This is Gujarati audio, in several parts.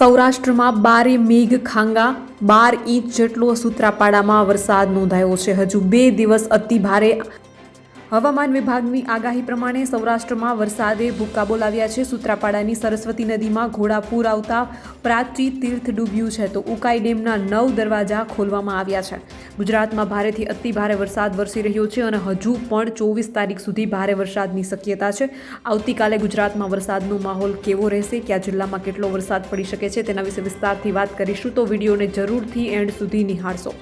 સૌરાષ્ટ્રમાં બારે મેઘ ખાંગા, બાર ઇંચ જેટલો સુત્રાપાડામાં વરસાદ નોંધાયો છે. હજુ બે દિવસ અતિ ભારે હવામાન વિભાગની આગાહી પ્રમાણે સૌરાષ્ટ્રમાં વરસાદે ભૂક્કા બોલાવ્યા છે. સૂત્રાપાડાની સરસ્વતી નદીમાં ઘોડાપૂર આવતા પ્રાચી તીર્થ ડૂબ્યું છે તો ઉકાઈ ડેમના નવ દરવાજા ખોલવામાં આવ્યા છે. ગુજરાતમાં ભારેથી અતિ ભારે વરસાદ વરસી રહ્યો છે અને હજુ પણ ચોવીસ તારીખ સુધી ભારે વરસાદની શક્યતા છે. આવતીકાલે ગુજરાતમાં વરસાદનો માહોલ કેવો રહેશે? કયા જિલ્લામાં કેટલો વરસાદ પડી શકે છે? તેના વિશે વિસ્તારથી વાત કરીશું તો વિડીયોને જરૂરથી એન્ડ સુધી નિહાળશો.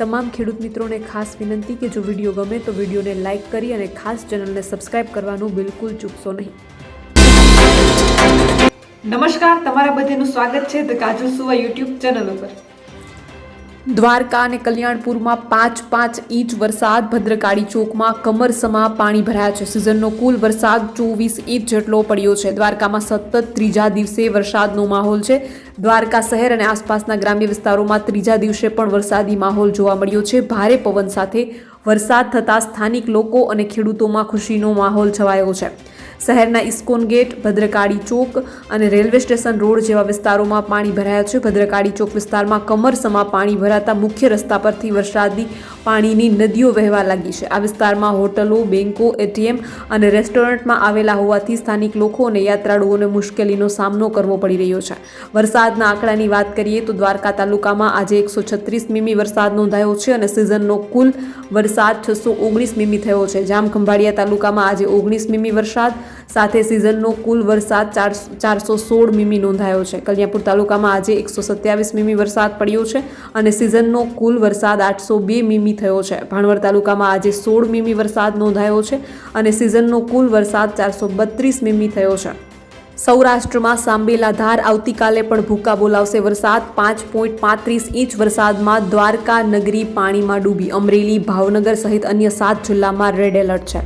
તમામ ખેડૂત મિત્રોને ખાસ વિનંતી કે જો વીડિયો ગમે તો વિડીયોને લાઇક કરી અને ખાસ ચેનલને સબસ્ક્રાઇબ કરવાનું બિલકુલ ચૂકશો નહીં. નમસ્કાર તમારા બધાનું સ્વાગત છે ધ કાજલ સુવા યુટ્યુબ ચેનલ ઉપર. દ્વારકા અને કલ્યાણપુરમાં પાંચ પાંચ ઇંચ વરસાદ ભદ્રકાળી ચોકમાં કમરસમા પાણી ભરાયા છે. સિઝનનો કુલ વરસાદ ચોવીસ ઇંચ જેટલો પડ્યો છે. દ્વારકામાં સતત ત્રીજા દિવસે વરસાદનો માહોલ છે. દ્વારકા શહેર અને આસપાસના ગ્રામ્ય વિસ્તારોમાં ત્રીજા દિવસે પણ વરસાદી માહોલ જોવા મળ્યો છે. ભારે પવન સાથે વરસાદ થતાં સ્થાનિક લોકો અને ખેડૂતોમાં ખુશીનો માહોલ છવાયો છે. શહેરના ઇસ્કોન ગેટ, ભદ્રકાળી ચોક અને રેલવે સ્ટેશન રોડ જેવા વિસ્તારોમાં પાણી ભરાયા છે. ભદ્રકાળી ચોક વિસ્તારમાં કમરસમાં પાણી ભરાતા મુખ્ય રસ્તા પરથી વરસાદી પાણીની નદીઓ વહેવા લાગી છે. આ વિસ્તારમાં હોટલો બેન્કો એટીએમ અને રેસ્ટોરન્ટમાં આવેલા હોવાથી સ્થાનિક લોકો અને યાત્રાળુઓને મુશ્કેલીનો સામનો કરવો પડી રહ્યો છે. વરસાદના આંકડાની વાત કરીએ તો દ્વારકા તાલુકામાં આજે એકસો છત્રીસ મીમી વરસાદ નોંધાયો છે અને સિઝનનો કુલ વરસાદ છસો ઓગણીસ મીમી થયો છે. જામ ખંભાળિયા તાલુકામાં આજે ઓગણીસ મીમી વરસાદ સાથે સિઝનનો કુલ વરસાદ ચાર ચારસો સોળ મીમી નોંધાયો છે. કલ્યાણપુર તાલુકામાં આજે એકસો સત્યાવીસ મીમી વરસાદ પડ્યો છે અને સિઝનનો કુલ વરસાદ આઠસો બે મીમી થયો છે. ભાણવડ તાલુકામાં આજે સોળ મીમી વરસાદ નોંધાયો છે અને સિઝનનો કુલ વરસાદ ચારસો બત્રીસ મીમી થયો છે. સૌરાષ્ટ્રમાં સાંબેલા ધાર આવતીકાલે પણ ભૂકા બોલાવશે વરસાદ. પાંચ પોઈન્ટ પાંત્રીસ ઇંચ વરસાદમાં દ્વારકા નગરી પાણીમાં ડૂબી. અમરેલી, ભાવનગર સહિત અન્ય સાત જિલ્લામાં રેડ એલર્ટ છે.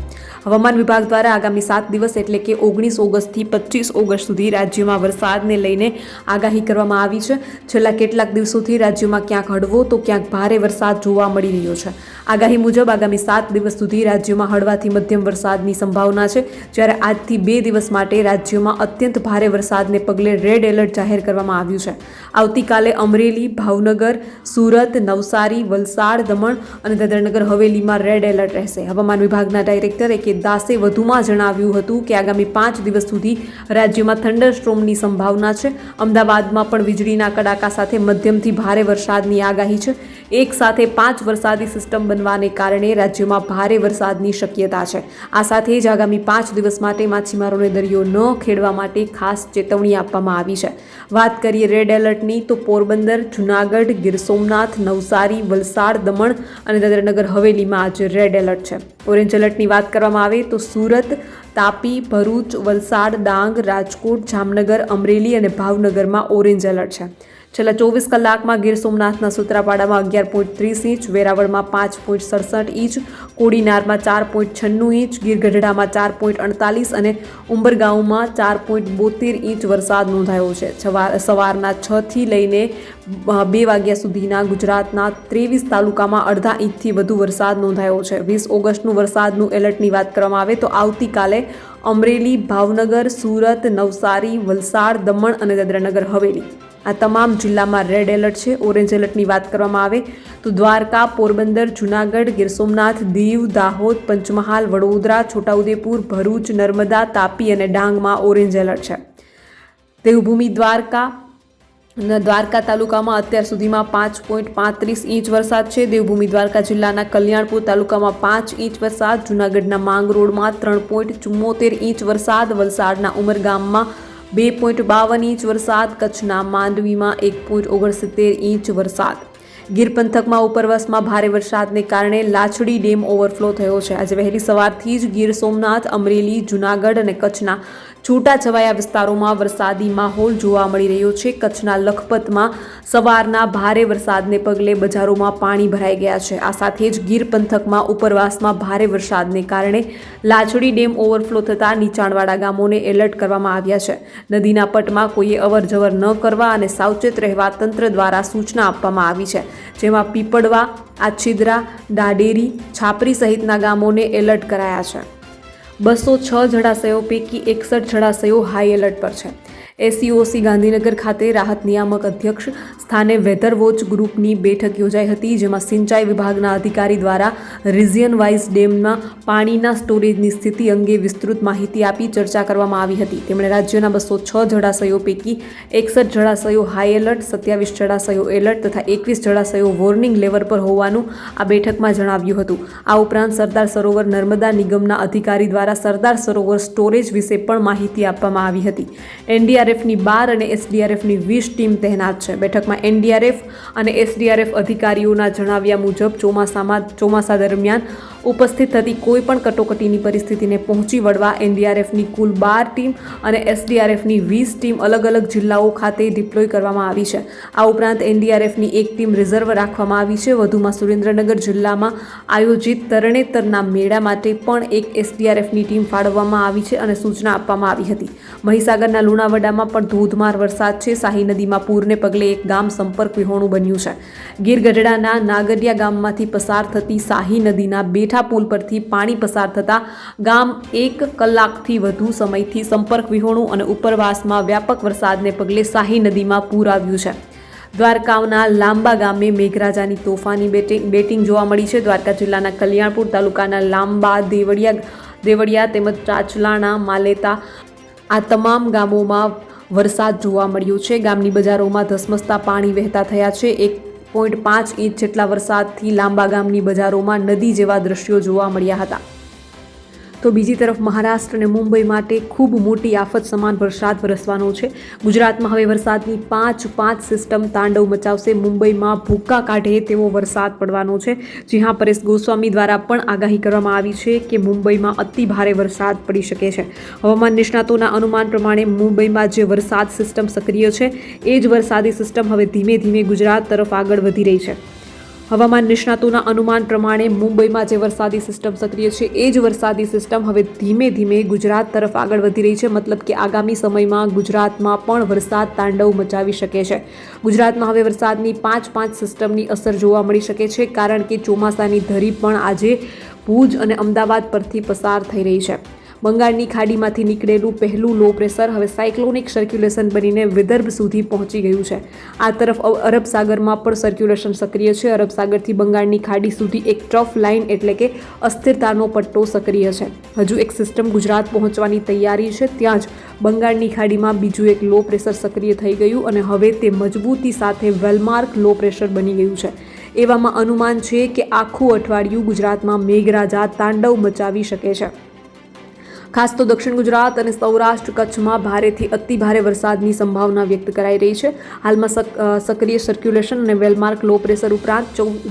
હવામાન વિભાગ દ્વારા આગામી સાત દિવસ એટલે કે ઓગણીસ ઓગસ્ટથી પચીસ ઓગસ્ટ સુધી રાજ્યમાં વરસાદને લઈને આગાહી કરવામાં આવી છે. છેલ્લા કેટલાક દિવસોથી રાજ્યમાં ક્યાંક હળવો તો ક્યાંક ભારે વરસાદ જોવા મળી રહ્યો છે. આગાહી મુજબ આગામી સાત દિવસ સુધી રાજ્યમાં હળવાથી મધ્યમ વરસાદની સંભાવના છે. જ્યારે આજથી બે દિવસ માટે રાજ્યમાં અત્યંત ભારે વરસાદને પગલે રેડ એલર્ટ જાહેર કરવામાં આવ્યું છે. આવતીકાલે અમરેલી, ભાવનગર, સુરત, નવસારી, વલસાડ, દમણ અને દાદરનગર હવેલીમાં રેડ એલર્ટ રહેશે. હવામાન વિભાગના ડાયરેક્ટરે કે દાસે વધુમાં જણાવ્યું હતું કે આગામી પાંચ દિવસ સુધી રાજ્યમાં થંડર સ્ટ્રોમની સંભાવના છે. અમદાવાદમાં પણ વીજળીના કડાકા સાથે મધ્યમથી ભારે વરસાદની આગાહી છે. એક સાથે પાંચ વરસાદી સિસ્ટમ બનવાને કારણે રાજ્યમાં ભારે વરસાદની શક્યતા છે. આ સાથે જ આગામી પાંચ દિવસ માટે માછીમારોને દરિયો ન ખેડવા માટે ખાસ ચેતવણી આપવામાં આવી છે. વાત કરીએ રેડ એલર્ટની, તો પોરબંદર, જુનાગઢ, ગીર સોમનાથ, નવસારી, વલસાડ, દમણ અને દાદરાનગર હવેલીમાં આજે રેડ એલર્ટ છે. ઓરેન્જ એલર્ટની વાત કરવામાં આવે તો સુરત, તાપી, ભરૂચ, વલસાડ, ડાંગ, રાજકોટ, જામનગર, અમરેલી અને ભાવનગરમાં ઓરેન્જ એલર્ટ છે. છેલ્લા ચોવીસ કલાકમાં ગીર સોમનાથના સુત્રાપાડામાં અગિયાર પોઈન્ટ ત્રીસ ઇંચ, વેરાવળમાં પાંચ પોઈન્ટ સડસઠ ઇંચ, કોડીનારમાં ચાર પોઈન્ટ છન્નું ઇંચ ગીર ગઢડામાં ચાર પોઈન્ટ અડતાલીસ અને ઉંબરગાંવમાં ચાર પોઈન્ટ બોતેર ઇંચ વરસાદ નોંધાયો છે. સવારના છથી લઈને બે વાગ્યા સુધીના ગુજરાતના ત્રેવીસ તાલુકામાં અડધા ઇંચથી વધુ વરસાદ નોંધાયો છે. વીસ ઓગસ્ટનું વરસાદનું એલર્ટની વાત કરવામાં આવે તો આવતીકાલે અમરેલી, ભાવનગર, સુરત, નવસારી, વલસાડ, દમણ અને દાદરાનગર હવેલી. આ તમામ જિલ્લામાં રેડ એલર્ટ છે. ઓરેન્જ એલર્ટની વાત કરવામાં આવે તો દ્વારકા, પોરબંદર, જુનાગઢ, ગીર સોમનાથ, દીવ, દાહોદ, પંચમહાલ, વડોદરા, છોટાઉદેપુર, ભરૂચ, નર્મદા, તાપી અને ડાંગમાં ઓરેન્જ એલર્ટ છે. દેવભૂમિ દ્વારકા દ્વારકા તાલુકામાં અત્યાર સુધીમાં પાંચ પોઈન્ટ પાંત્રીસ ઇંચ વરસાદ છે. દેવભૂમિ દ્વારકા જિલ્લાના કલ્યાણપુર તાલુકામાં પાંચ ઇંચ વરસાદ, જૂનાગઢના માંગરોળમાં ત્રણ પોઈન્ટ ચુમ્મોતેર ઇંચ વરસાદ, વલસાડના ઉમરગામમાં બે પોઈન્ટ બાવન ઇંચ વરસાદ કચ્છના માંડવીમાં એક પોઈન્ટ ઓગણસિત્તેર ઇંચ વરસાદ. ગીર પંથકમાં ઉપરવાસમાં ભારે વરસાદને કારણે લાછડી ડેમ ઓવરફ્લો થયો છે. આજે વહેલી સવારથી જ ગીર સોમનાથ, અમરેલી, જૂનાગઢ અને કચ્છના છૂટાછવાયા વિસ્તારોમાં વરસાદી માહોલ જોવા મળી રહ્યો છે. કચ્છના લખપતમાં સવારના ભારે વરસાદને પગલે બજારોમાં પાણી ભરાઈ ગયા છે. આ સાથે જ ગીર પંથકમાં ઉપરવાસમાં ભારે વરસાદને કારણે લાછડી ડેમ ઓવરફ્લો થતાં નીચાણવાળા ગામોને એલર્ટ કરવામાં આવ્યા છે. નદીના પટમાં કોઈએ અવરજવર ન કરવા અને સાવચેત રહેવા તંત્ર દ્વારા સૂચના આપવામાં આવી છે. જેમાં પીપળવા, આછીદરા, દાડેરી, છાપરી સહિતના ગામોને એલર્ટ કરાયા છે. બસો છ જળાશયો પૈકી એકસઠ જળાશયો હાઈ એલર્ટ પર છે. એસસીઓસી ગાંધીનગર ખાતે રાહત નિયામક અધ્યક્ષ સ્થાને વેધર વોચ ગ્રુપની બેઠક યોજાઈ હતી, જેમાં સિંચાઈ વિભાગના અધિકારી દ્વારા રિઝિયન વાઇઝ ડેમમાં પાણીના સ્ટોરેજની સ્થિતિ અંગે વિસ્તૃત માહિતી આપી ચર્ચા કરવામાં આવી હતી. તેમણે રાજ્યના બસો છ જળાશયો પૈકી એકસઠ જળાશયો હાઈ એલર્ટ સત્યાવીસ જળાશયો એલર્ટ તથા એકવીસ જળાશયો વોર્નિંગ લેવલ પર હોવાનું આ બેઠકમાં જણાવ્યું હતું. આ ઉપરાંત સરદાર સરોવર નર્મદા નિગમના અધિકારી દ્વારા સરદાર સરોવર સ્ટોરેજ વિશે પણ માહિતી આપવામાં આવી હતી. એનડીઆરએફની બાર અને એસડીઆરએફની વીસ ટીમ તહેનાત છે. બેઠકમાં એનડીઆરએફ અને એસડીઆરએફ અધિકારીઓના જણાવ્યા મુજબ ચોમાસામાં, ચોમાસા દરમિયાન ઉપસ્થિત થતી કોઈપણ કટોકટીની પરિસ્થિતિને પહોંચી વળવા એનડીઆરએફની કુલ બાર ટીમ અને એસડીઆરએફની વીસ ટીમ અલગ અલગ જિલ્લાઓ ખાતે ડિપ્લોય કરવામાં આવી છે. આ ઉપરાંત એનડીઆરએફની એક ટીમ રિઝર્વ રાખવામાં આવી છે. વધુમાં સુરેન્દ્રનગર જિલ્લામાં આયોજિત તરણેતરના મેળા માટે પણ એક એસડીઆરએફની ટીમ ફાળવવામાં આવી છે અને સૂચના આપવામાં આવી હતી. મહીસાગરના લુણાવાડામાં પણ ધોધમાર વરસાદ છે. શાહી નદીમાં પૂરને પગલે એક ગામ સંપર્ક વિહોણું બન્યું છે. ગીર ગઢડાના નાગરિયા ગામમાંથી પસાર થતી શાહી નદીના બેઠા પુલ પરથી પાણી પસાર થતાં ગામ એક કલાકથી વધુ સમયથી સંપર્ક વિહોણું અને ઉપરવાસમાં વ્યાપક વરસાદને પગલે શાહી નદીમાં પૂર આવ્યું છે. દ્વારકાના લાંબા ગામે મેઘરાજાની તોફાની બેટિંગ બેટિંગ જોવા મળી છે. દ્વારકા જિલ્લાના કલ્યાણપુર તાલુકાના લાંબા દેવળિયા દેવળિયા તેમજ ચાચલાણા, માલેતા આ તમામ ગામોમાં વરસાદ જોવા મળ્યો છે. ગામની બજારોમાં ધસમસતા પાણી વહેતા થયા છે. એક પોઈન્ટ પાંચ ઇંચ જેટલા વરસાદથી લાંબા ગામની બજારોમાં નદી જેવા દ્રશ્યો જોવા મળ્યા હતા. તો બીજી તરફ મહારાષ્ટ્ર અને મુંબઈ માટે ખૂબ મોટી આફત સમાન વરસાદ વરસવાનો છે. ગુજરાતમાં હવે વરસાદની પાંચ પાંચ સિસ્ટમ તાંડવ મચાવશે. મુંબઈમાં ભૂક્કા કાઢે તેવો વરસાદ પડવાનો છે. જ્યાં પરેશ ગોસ્વામી દ્વારા પણ આગાહી કરવામાં આવી છે કે મુંબઈમાં અતિ ભારે વરસાદ પડી શકે છે. હવામાન નિષ્ણાતોના અનુમાન પ્રમાણે મુંબઈમાં જે વરસાદ સિસ્ટમ સક્રિય છે, એ જ વરસાદી સિસ્ટમ હવે ધીમે ધીમે ગુજરાત તરફ આગળ વધી રહી છે. હવામાન નિષ્ણાતોના અનુમાન પ્રમાણે મુંબઈમાં જે વરસાદી સિસ્ટમ સક્રિય છે, એ જ વરસાદી સિસ્ટમ હવે ધીમે ધીમે ગુજરાત તરફ આગળ વધી રહી છે. મતલબ કે આગામી સમયમાં ગુજરાતમાં પણ વરસાદ તાંડવ મચાવી શકે છે. ગુજરાતમાં હવે વરસાદની પાંચ પાંચ સિસ્ટમની અસર જોવા મળી શકે છે, કારણ કે ચોમાસાની ધરી પણ આજે ભુજ અને અમદાવાદ પરથી પસાર થઈ રહી છે. બંગાળની ખાડીમાંથી નીકળેલું પહેલું લો પ્રેશર હવે સાયક્લોનિક સર્ક્યુલેશન બનીને વિદર્ભ સુધી પહોંચી ગયું છે. આ તરફ અરબ સાગરમાં પણ સર્ક્યુલેશન સક્રિય છે. અરબ સાગરથી બંગાળની ખાડી સુધી એક ટ્રફ લાઇન એટલે કે અસ્થિરતાનો પટ્ટો સક્રિય છે. હજુ એક સિસ્ટમ ગુજરાત પહોંચવાની તૈયારી છે. ત્યાં જ બંગાળની ખાડીમાં બીજું એક લો પ્રેશર સક્રિય થઈ ગયું અને હવે તે મજબૂતી સાથે વેલમાર્ક લો પ્રેશર બની ગયું છે. એવામાં અનુમાન છે કે આખું અઠવાડિયું ગુજરાતમાં મેઘરાજા તાંડવ મચાવી શકે છે. ખાસ તો દક્ષિણ ગુજરાત અને સૌરાષ્ટ્ર કચ્છમાં ભારેથી અતિ ભારે વરસાદની સંભાવના વ્યક્ત કરાઈ રહી છે. હાલમાં સક- સક્રિય સર્ક્યુલેશન અને વેલમાર્ક લો પ્રેશર ઉપરાંત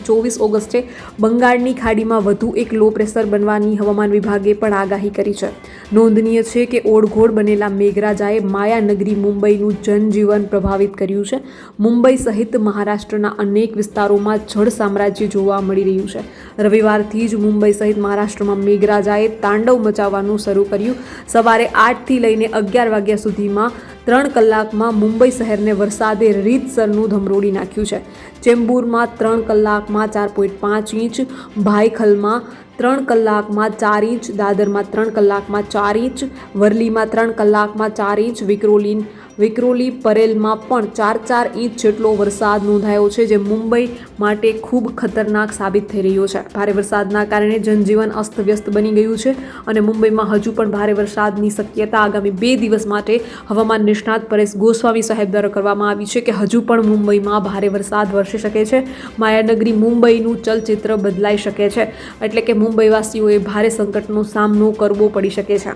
ચોવીસ ઓગસ્ટે બંગાળની ખાડીમાં વધુ એક લો પ્રેશર બનવાની હવામાન વિભાગે પણ આગાહી કરી છે. નોંધનીય છે કે ઓળઘોળ બનેલા મેઘરાજાએ માયાનગરી મુંબઈનું જનજીવન પ્રભાવિત કર્યું છે. મુંબઈ સહિત મહારાષ્ટ્રના અનેક વિસ્તારોમાં જળ સામ્રાજ્ય જોવા મળી રહ્યું છે. રવિવારથી જ મુંબઈ સહિત મહારાષ્ટ્રમાં મેઘરાજાએ તાંડવ મચાવવાનું શરૂ કર્યું. સવારે આઠથી લઈને અગિયાર વાગ્યા સુધીમાં ત્રણ કલાકમાં મુંબઈ શહેરને વરસાદે રીતસરનું ધમરોડી નાખ્યું છે. ચેમ્બુરમાં ત્રણ કલાકમાં ચાર પોઈન્ટ પાંચ ઇંચ, ભાઈખલમાં ત્રણ કલાકમાં ચાર ઇંચ, દાદરમાં ત્રણ કલાકમાં ચાર ઇંચ, વરલીમાં ત્રણ કલાકમાં ચાર ઇંચ, વિક્રોલીન વિક્રોલી પરેલમાં પણ ચાર ચાર ઇંચ જેટલો વરસાદ નોંધાયો છે, જે મુંબઈ માટે ખૂબ ખતરનાક સાબિત થઈ રહ્યો છે. ભારે વરસાદના કારણે જનજીવન અસ્તવ્યસ્ત બની ગયું છે અને મુંબઈમાં હજુ પણ ભારે વરસાદની શક્યતા આગામી બે દિવસ માટે હવામાન નિષ્ણાત પરેશ ગોસ્વામી સાહેબ દ્વારા કરવામાં આવી છે કે હજુ પણ મુંબઈમાં ભારે વરસાદ વરસી શકે છે. માયાનગરી મુંબઈનું ચલચિત્ર બદલાઈ શકે છે, એટલે કે મુંબઈવાસીઓએ ભારે સંકટનો સામનો કરવો પડી શકે છે.